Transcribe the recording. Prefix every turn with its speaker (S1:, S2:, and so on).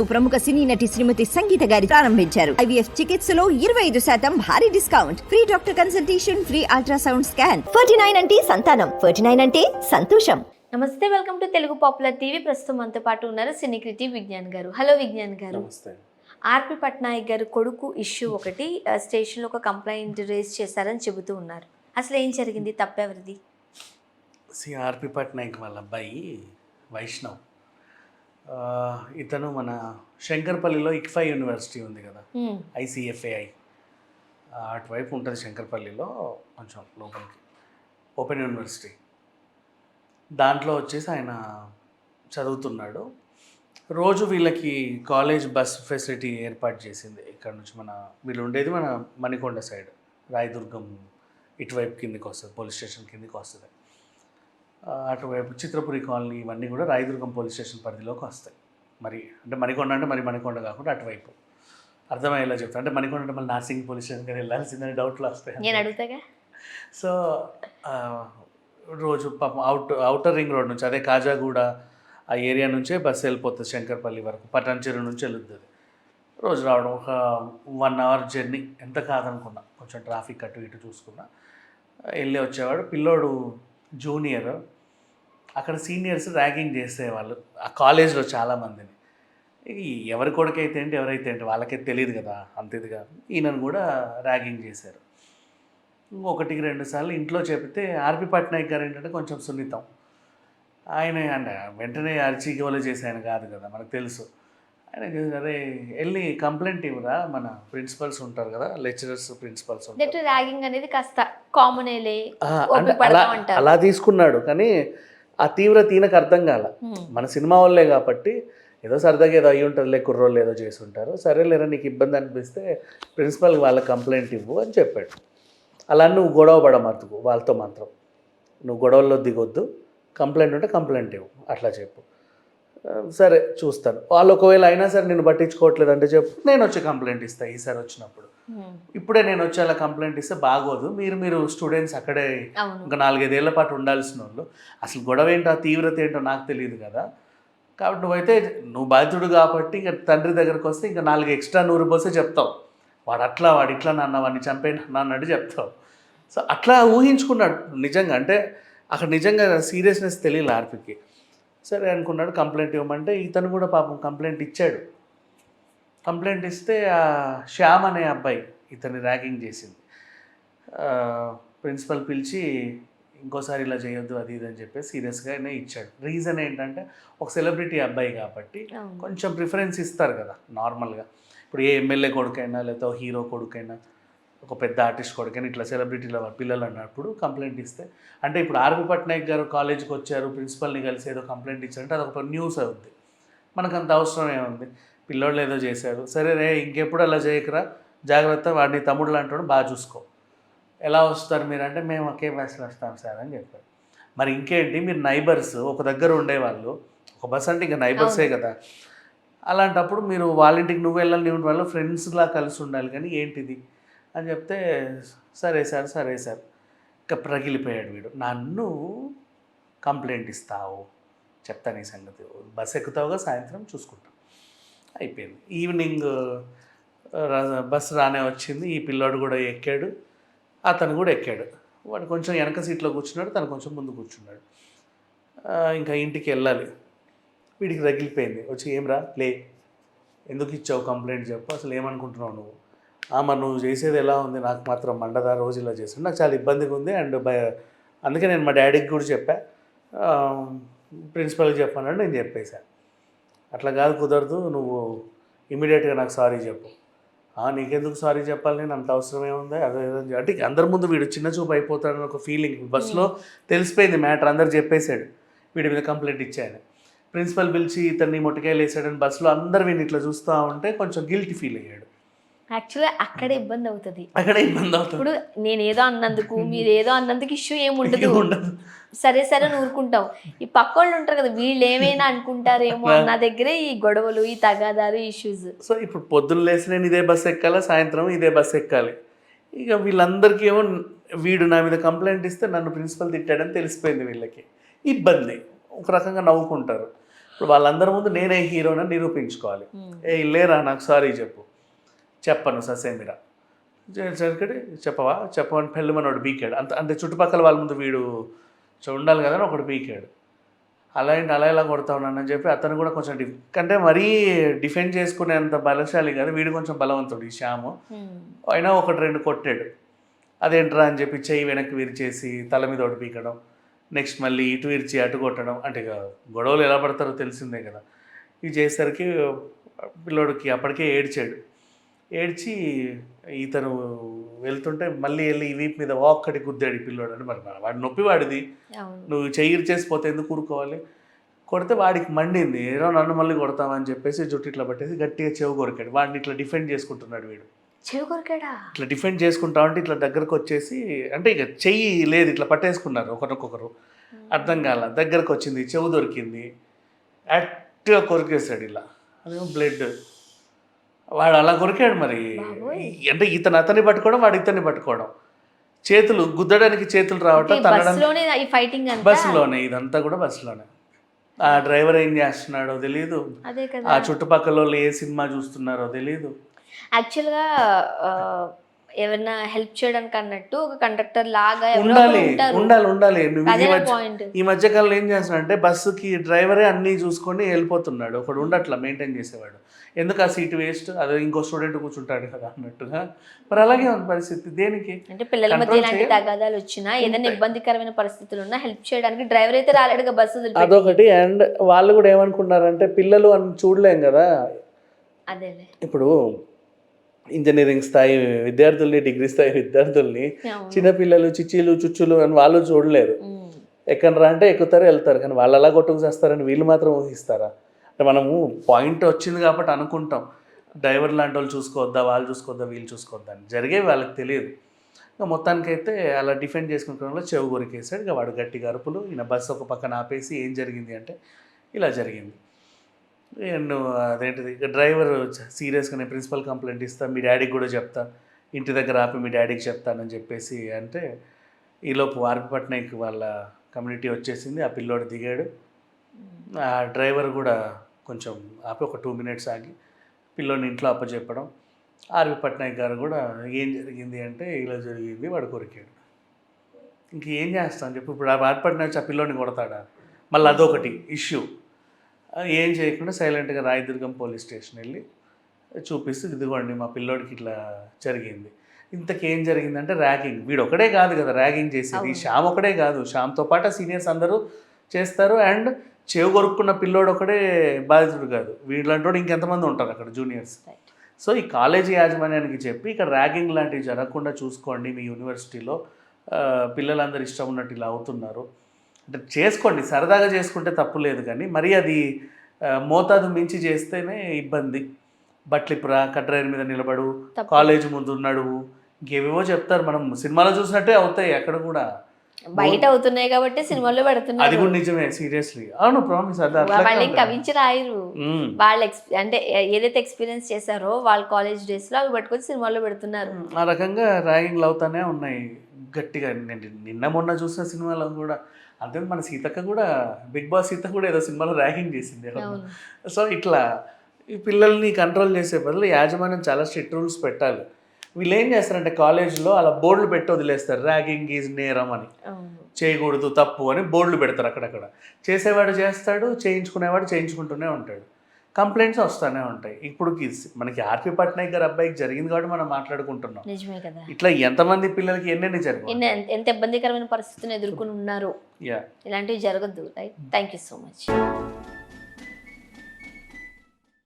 S1: ప్రముఖ సినీ నటి శ్రీమతి సంగీత గారి ప్రారంభించారు. ఐవీఎఫ్ చికిత్సలో ఇరవై ఐదు శాతం భారీ discount. Free doctor consultation free ultrasound scan. Ferty nine అంటే సంతానం. ఫర్టీ నైన్ అంటే సంతోషం.
S2: Namaste welcome to Telugu popular TV. ప్రస్తుతం మనతో పాటు ఉన్నారు సినీ క్రిటి విజ్ఞాన్ గారు. హలో విజ్ఞాన్ గారు.
S3: నమస్తే.
S2: ఆర్పి పట్నాయక్ గారు కొడుకు ఇష్యూ ఒకటి స్టేషన్లో ఒక కంప్లైంట్ రేజ్ చేశారని చెబుతూ ఉన్నారు. అసలు ఏం జరిగింది? తప్పెవరిది
S3: సిఆర్పి పట్నాయక్ వాళ్ళ అబ్బాయి వైష్ణవ్. ఇతను మన శంకర్పల్లిలో ఇక్ఫై యూనివర్సిటీ ఉంది కదా. ఐసిఎఫ్ఏఐ అటువైపు ఉంటుంది శంకర్పల్లిలో కొంచెం లోపలికి. Open university. దాంట్లో వచ్చేసి ఆయన చదువుతున్నాడు. రోజు వీళ్ళకి కాలేజ్ బస్ ఫెసిలిటీ ఏర్పాటు చేసింది. ఇక్కడ నుంచి మన వీళ్ళు ఉండేది మన మణికొండ సైడ్. రాయదుర్గం ఇటువైపు కిందికి వస్తుంది పోలీస్ స్టేషన్ కిందికి వస్తుంది. అటువైపు చిత్రపురి కాలనీ ఇవన్నీ కూడా రాయదుర్గం పోలీస్ స్టేషన్ పరిధిలోకి వస్తాయి. మరి అంటే మణికొండ అంటే మరి మణికొండ కాకుండా అటువైపు. అర్థమయ్యేలా చెప్తాను అంటే మణికొండ అంటే మళ్ళీ నార్సింగ్ పోలీస్ స్టేషన్కి వెళ్ళాల్సిందని డౌట్లు వస్తాయి.
S2: నేను అడుగుతాగా?
S3: సో రోజు పాపం అవుట్ అవుటర్ రింగ్ రోడ్ నుంచి అదే కాజాగూడ ఆ ఏరియా నుంచే బస్సు వెళ్ళిపోతుంది శంకర్పల్లి వరకు. పటాన్చెరు నుంచి వెళుతుంది. రోజు రావడం ఒక వన్ అవర్ జర్నీ. ఎంత కాదనుకున్నా. కొంచెం ట్రాఫిక్ అటు ఇటు చూసుకున్నా. వెళ్ళి వచ్చేవాడు. పిల్లోడు జూనియర్. అక్కడ సీనియర్స్ ర్యాగింగ్ చేసేవాళ్ళు. ఆ కాలేజ్లో చాలామందిని. ఎవరి కొడుకైతే ఏంటి ఎవరైతే ఏంటి వాళ్ళకే తెలియదు కదా అంత ఇదిగా. ఈయనను కూడా ర్యాగింగ్ చేశారు. ఒకటికి రెండు సార్లు ఇంట్లో చెప్తే ఆర్పి పట్నాయక్ గారు ఏంటంటే కొంచెం సున్నితం. ఆయన అంటే వెంటనే అరిచి గోల చేసి ఆయన కాదు కదా మనకు తెలుసు. అరే వెళ్ళి కంప్లైంట్ ఇవ్వరా? మన ప్రిన్సిపల్స్ ఉంటారు కదా లెక్చరర్స్ ప్రిన్సిపల్స్ ఉంటారు.
S2: ర్యాగింగ్ అనేది కాస్త పడతా
S3: అలా. అలా తీసుకున్నాడు కానీ ఆ తీవ్రత ఈయనకు అర్థం కాల. మన సినిమా వాళ్ళే కాబట్టి ఏదో సరదాగా ఏదో అయ్యి ఉంటుందిలే కుర్రోళ్ళు ఏదో చేసి ఉంటారు సరేలేరా నీకు ఇబ్బంది అనిపిస్తే ప్రిన్సిపల్కి వాళ్ళ కంప్లైంట్ ఇవ్వు అని చెప్పాడు. అలా నువ్వు గొడవ పడమతుకు వాళ్ళతో మాత్రం. నువ్వు గొడవల్లో దిగొద్దు కంప్లైంట్ ఉంటే కంప్లైంట్ ఇవ్వు అట్లా చెప్పు. సరే చూస్తాను. వాళ్ళు ఒకవేళ అయినా సరే నేను పట్టించుకోవట్లేదు అంటే చెప్పు. నేను వచ్చి కంప్లైంట్ ఇస్తాను ఈసారి వచ్చినప్పుడు.
S2: హ్మ్.
S3: ఇప్పుడే నేను వచ్చి అలా కంప్లైంట్ ఇస్తే బాగోదు. మీరు మీరు స్టూడెంట్స్ అక్కడే ఇంకా నాలుగైదేళ్ళ పాటు ఉండాల్సిన వాళ్ళు. అసలు గొడవ ఏంటో తీవ్రత ఏంటో నాకు తెలియదు కదా. కాబట్టి నువ్వైతే నువ్వు బాధ్యుడు కాబట్టి ఇంకా తండ్రి దగ్గరకు వస్తే ఇంకా నాలుగు ఎక్స్ట్రా నూరు పోసే చెప్తావు. వాడు అట్లా వాడు ఇట్లా నాన్న వాడిని చంపేనా అన్నట్టు చెప్తావు. సో అట్లా ఊహించుకున్నాడు. నిజంగా అంటే అక్కడ నిజంగా సీరియస్నెస్ తెలియదు ఆర్పికి. సరే అనుకున్నాడు కంప్లైంట్ ఇవ్వమంటే ఇతను కూడా పాపం కంప్లైంట్ ఇచ్చాడు. కంప్లైంట్ ఇస్తే ఆ శ్యామ్ అనే అబ్బాయి ఇతన్ని ర్యాగింగ్ చేసింది. ప్రిన్సిపల్ పిలిచి ఇంకోసారి ఇలా చేయొద్దు అది ఇది అని చెప్పి సీరియస్గానే ఇచ్చాడు. రీజన్ ఏంటంటే ఒక సెలబ్రిటీ అబ్బాయి కాబట్టి. కొంచెం ప్రిఫరెన్స్ ఇస్తారు కదా నార్మల్గా. ఇప్పుడు ఏ ఎమ్మెల్యే కొడుకైనా లేకపోతే హీరో కొడుకైనా ఒక పెద్ద ఆర్టిస్ట్ కొడుకైనా ఇట్లా సెలబ్రిటీల పిల్లలు అన్నప్పుడు కంప్లైంట్ ఇస్తే. అంటే ఇప్పుడు ఆర్పి పట్నాయక్ గారు కాలేజీకి వచ్చారు ప్రిన్సిపల్ని కలిసి ఏదో కంప్లైంట్ ఇచ్చారంటే అదొక న్యూస్ అవుద్ది. మనకు అంత అవసరం ఏముంది? పిల్లోళ్ళు ఏదో చేశారు. సరే రే ఇంకెప్పుడు అలా చేయకరా? జాగ్రత్త వాడిని తమ్ముడు అంటాడు బాగా చూసుకో. ఎలా వస్తారు మీరు? అంటే మేము ఒకే బస్సులో వస్తాం సార్ అని చెప్పారు. మరి ఇంకేంటి? మీరు నైబర్స్ ఒక దగ్గర ఉండేవాళ్ళు ఒక బస్ అంటే ఇంకా నైబర్సే కదా. అలాంటప్పుడు మీరు వాళ్ళ ఇంటికి నువ్వు వెళ్ళాలి నువ్వు వాళ్ళు ఫ్రెండ్స్లా కలిసి ఉండాలి. కానీ ఏంటిది? అని చెప్తే సరే సార్ సరే సార్. ఇంకా ప్రగిలిపోయాడు వీడు. నన్ను కంప్లైంట్ ఇస్తావు చెప్తాను ఈ సంగతి. బస్ ఎక్కుతావుగా సాయంత్రం చూసుకుంటాం. అయిపోయింది. ఈవినింగ్ రా- బస్ రానే వచ్చింది. ఈ పిల్లోడు కూడా ఎక్కాడు. అతను కూడా ఎక్కాడు. వాడు కొంచెం వెనక సీట్లో కూర్చున్నాడు. తను కొంచెం ముందు కూర్చున్నాడు. ఇంకా ఇంటికి వెళ్ళాలి. వీడికి రగిలిపోయింది. వచ్చి ఏం రా? లే. ఎందుకు ఇచ్చావు కంప్లైంట్ చెప్పు. అసలు ఏమనుకుంటున్నావు నువ్వు? మరి నువ్వు చేసేది ఎలా ఉంది? నాకు మాత్రం మండదా రోజు ఇలా చేస్తాను. నాకు చాలా ఇబ్బందిగా ఉంది. అండ్ భయ అందుకే నేను మా డాడీకి కూడా చెప్పా. ప్రిన్సిపల్కి చెప్పానంటే నేను చెప్పేశాను అట్లా కాదు కుదరదు నువ్వు ఇమీడియట్గా నాకు సారీ చెప్పు. "ఆ, నీకెందుకు సారీ చెప్పాలి? నేను అంత అవసరం ఏముంది అదే ఇదే అని చెప్పి." అంటే అందరి ముందు వీడు చిన్న చూపు అయిపోతాడని ఒక ఫీలింగ్ బస్సులో తెలిసిపోయింది మ్యాటర్. అందరు చెప్పేశాడు. వీడి మీద కంప్లైంట్ ఇచ్చాను. ప్రిన్సిపల్ పిలిచి ఇతన్ని మొట్టకాయలు వేసాడని బస్సులో అందరు వీడిని ఇట్లా చూస్తూ ఉంటే కొంచెం గిల్టీ ఫీల్ అయ్యాడు.
S2: యాక్చువల్గా అక్కడే ఇబ్బంది అవుతుంది.
S3: అక్కడ ఇబ్బంది అవుతుంది.
S2: ఇప్పుడు నేను ఏదో అన్నందుకు మీరు ఏదో అన్నందుకు ఇష్యూ ఏమి ఉండదు.
S3: ఏం ఉండదు.
S2: సరే సరే అని ఊరుకుంటాం ఈ పక్క వాళ్ళు ఉంటారు కదా వీళ్ళు ఏమైనా అనుకుంటారేమో అన్న దగ్గరే ఈ గొడవలు ఈ తగాదాలు ఇష్యూస్
S3: సో ఇప్పుడు పొద్దున్న లేచి నేను ఇదే బస్సు ఎక్కాలా సాయంత్రం ఇదే బస్సు ఎక్కాలి. ఇక వీళ్ళందరికీ ఏమో వీడు నా మీద కంప్లైంట్ ఇస్తే నన్ను ప్రిన్సిపల్ తిట్టాడని తెలిసిపోయింది వీళ్ళకి. ఇబ్బంది. ఒక రకంగా నవ్వుకుంటారు. ఇప్పుడు వాళ్ళందరి ముందు నేనే హీరోని నిరూపించుకోవాలి. ఏ లేరా నాకు సారీ చెప్పు. చెప్పను ససేమిరా. సరికటి చెప్పవా? చెప్పమని పెళ్ళమని బీకాడు. అంత అంటే చుట్టుపక్కల వాళ్ళ ముందు వీడు ఉండాలి కదా ఒకడు బీకాడు. అలా ఏంటి? అలా ఎలా కొడతా ఉన్నానని చెప్పి అతను కూడా కొంచెం డిఫ్ అంటే మరీ డిఫెండ్ చేసుకునేంత బలశాలి కాదు. వీడు కొంచెం బలవంతుడు ఈ శ్యాము. అయినా ఒకటి రెండు కొట్టాడు. అదేంట్రా అని చెప్పి చెయ్యి వెనక్కి విరిచేసి తల మీద ఒకటి పీకడం నెక్స్ట్ మళ్ళీ ఇటు విరిచి అటు కొట్టడం. అంటే ఇక గొడవలు ఎలా పడతారో తెలిసిందే కదా. ఇవి చేసేసరికి పిల్లోడికి అప్పటికే ఏడ్చాడు. ఏడ్చి ఇతను వెళ్తుంటే మళ్ళీ వెళ్ళి ఈ వీపు మీద ఒక్కటి గుద్దాడు పిల్లోడు అని మరి వాడి నొప్పి వాడిది నువ్వు చెయ్యి చేసిపోతే ఎందుకు ఊరుకోవాలి? కొడితే వాడికి మండింది. ఏదో నన్ను మళ్ళీ కొడతామని చెప్పేసి జుట్టు ఇట్లా పట్టేసి గట్టిగా చెవు కొరికాడు. వాడిని ఇట్లా డిఫెండ్ చేసుకుంటున్నాడు వీడు.
S2: చెవి కొరికాడా?
S3: ఇట్లా డిఫెండ్ చేసుకుంటా ఉంటే ఇట్లా దగ్గరకు వచ్చేసి అంటే ఇక చెయ్యి లేదు ఇట్లా పట్టేసుకున్నారు ఒకరికొకరు అర్థం కాల దగ్గరకు వచ్చింది చెవు దొరికింది. యాక్టివ్గా కొరికేసాడు ఇలా. అదేమో బ్లడ్. వాడు అలా కొరికాడు మరి. అంటే ఇతను అతన్ని పట్టుకోవడం వాడు ఇతన్ని పట్టుకోవడం. చేతులు గుద్దడానికి చేతులు రావటం
S2: బస్సులోనే
S3: ఇదంతా కూడా బస్సులోనే. ఆ డ్రైవర్ ఏం చేస్తున్నాడో తెలియదు ఆ చుట్టుపక్కల వాళ్ళు ఏ సినిమా చూస్తున్నారో తెలియదు
S2: యాక్చువల్గా ఎవరైనా హెల్ప్ చేయడానికి అన్నట్టు ఒక కండక్టర్ లాగా
S3: ఉండాలి ఉండాలి ఉండాలి. ఈ మధ్య మధ్యకాలంలో ఏం చేస్తున్నాడంటే బస్సుకి డ్రైవరే అన్నీ చూసుకొని వెళ్ళిపోతున్నాడు. ఒకడు ఉండట్లా మెయింటైన్ చేసేవాడు. ఎందుకు ఆ సీట్ వేస్ట్ అదే ఇంకో స్టూడెంట్ కూర్చుంటాడు కదా అన్నట్టుగా. మరి అలాగే ఉంది పరిస్థితి. దేనికి?
S2: అంటే పిల్లల మధ్య ఇలాంటి. తగాదాలు వచ్చినా ఏదైనా ఇబ్బందికరమైన పరిస్థితులు ఉన్నా హెల్ప్ చేయడానికి డ్రైవర్ అయితే రాలేడుగా బస్సు.
S3: అదొకటి. అండ్ వాళ్ళు కూడా ఏమనుకున్నారంటే పిల్లలు అని చూడలేం కదా. ఇప్పుడు ఇంజనీరింగ్ స్థాయి విద్యార్థుల్ని డిగ్రీ స్థాయి విద్యార్థుల్ని. చిన్నపిల్లలు చిచ్చీలు చుచ్చులు అని వాళ్ళు చూడలేరు. ఎక్కడరా అంటే ఎక్కుతారు వెళ్తారు. కానీ వాళ్ళు అలా కొట్టుకు చేస్తారని వీళ్ళు మాత్రం ఊహిస్తారా? అంటే మనము పాయింట్ వచ్చింది కాబట్టి అనుకుంటాం. డ్రైవర్ లాంటి వాళ్ళు చూసుకోవద్దా వాళ్ళు చూసుకోవద్దా వీళ్ళు చూసుకోవద్దా అని. జరిగేవి వాళ్ళకి తెలియదు. ఇంకా మొత్తానికైతే అలా డిఫెండ్ చేసుకున్న చెవు కొరికేసాడు ఇక వాడు గట్టిగా అరుపులు ఈయన బస్సు ఒక పక్కన ఆపేసి ఏం జరిగింది అంటే ఇలా జరిగింది. అండ్ అదేంటిది ఇక డ్రైవర్ సీరియస్గా నేను ప్రిన్సిపల్ కంప్లైంట్ ఇస్తా మీ డాడీకి కూడా చెప్తా ఇంటి దగ్గర ఆపి మీ డాడీకి చెప్తానని చెప్పేసి అంటే ఈలోపు ఆర్పి పట్నాయక్ వాళ్ళ కమ్యూనిటీ వచ్చేసింది ఆ పిల్లోడు దిగాడు. ఆ డ్రైవర్ కూడా కొంచెం ఆపి ఒక టూ మినిట్స్ ఆగి పిల్లోని ఇంట్లో అప్పచెప్పడం ఆర్వి పట్నాయక్ గారు కూడా ఏం జరిగింది అంటే ఇలా జరిగింది వాడు కొరికాడు. ఇంక ఏం చేస్తాను చెప్పి ఇప్పుడు ఆ ఆర్వి పట్నాయక్ ఆ పిల్లోని కొడతాడా? మళ్ళీ అదొకటి ఇష్యూ. ఏం చేయకుండా సైలెంట్గా రాయదుర్గం పోలీస్ స్టేషన్ వెళ్ళి చూపిస్తూ ఇదిగోండి మా పిల్లోడికి ఇట్లా జరిగింది. ఇంతకేం జరిగిందంటే ర్యాగింగ్. వీడు ఒకడే కాదు కదా ర్యాగింగ్ చేసేది. శ్యామ్ ఒకడే కాదు. శ్యామ్తో పాటు సీనియర్స్ అందరూ చేస్తారు అండ్ చెవు కొరుక్కున్న పిల్లోడు ఒకడే బాధితుడు కాదు. వీళ్ళంటోడు ఇంకెంతమంది ఉంటారు అక్కడ జూనియర్స్. సో ఈ కాలేజీ యాజమాన్యానికి చెప్పి ఇక్కడ ర్యాగింగ్ లాంటివి జరగకుండా చూసుకోండి మీ యూనివర్సిటీలో పిల్లలందరూ ఇష్టం ఉన్నట్టు ఇలా అవుతున్నారు. అంటే చేసుకోండి సరదాగా చేసుకుంటే తప్పు లేదు కానీ మరి అది మోతాదు మించి చేస్తేనే ఇబ్బంది. బట్లిపురా కట్రైన్ మీద నిలబడు. కాలేజ్ ముందు నడువు ఇంకేవేవో చెప్తారు. మనం సినిమాలో చూసినట్టే అవుతాయి అక్కడ కూడా.
S2: బయట అవుతున్నాయి కాబట్టి సినిమాలో
S3: అది
S2: పెడుతున్నారు
S3: కూడా నిజమే సీరియస్లీ. అవును ప్రామిస్ అది అట్లా
S2: వాళ్ళు ఇంకా కవించి రాయరు. వాళ్ళ అంటే ఏదైతే ఎక్స్పీరియన్స్ చేశారో వాళ్ళ కాలేజ్ డేస్లో అవి పట్టుకొని సినిమాలో పెడుతున్నారు.
S3: ఆ రకంగా ర్యాగింగ్లు అవుతానే ఉన్నాయి గట్టిగా. నేను నిన్న మొన్న చూసిన సినిమాలో కూడా అంతే మన సీతక్క కూడా బిగ్ బాస్ సీత కూడా ఏదో సినిమాలో ర్యాగింగ్ చేసింది సో ఇట్లా ఈ పిల్లల్ని కంట్రోల్ చేసే బదులు యాజమాన్యం చాలా స్ట్రిక్ట్ రూల్స్ పెట్టాలి. వీళ్ళు ఏం చేస్తారంటే కాలేజ్లో అలా బోర్డులు పెట్టి వదిలేస్తారు ర్యాగింగ్ ఈజ్ నేరం అని. చేయకూడదు తప్పు అని బోర్డులు పెడతారు అక్కడక్కడ. చేసేవాడు చేస్తాడు చేయించుకునేవాడు చేయించుకుంటూనే ఉంటాడు. కంప్లైంట్స్ వస్తూనే ఉంటాయి. ఇప్పుడు మనకి ఆర్పి పట్నాయక్ గారి అబ్బాయికి జరిగింది కాబట్టి మనం మాట్లాడుకుంటున్నాం.
S2: నిజమే కదా.
S3: ఇట్లా ఎంతమంది పిల్లలకి ఎన్నెన్ని
S2: ఎన్ని- ఎంత- ఇబ్బందికరమైన పరిస్థితిని ఎదుర్కొని ఉన్నారు.
S3: యా
S2: ఇలాంటివి జరగద్దు right thank you so much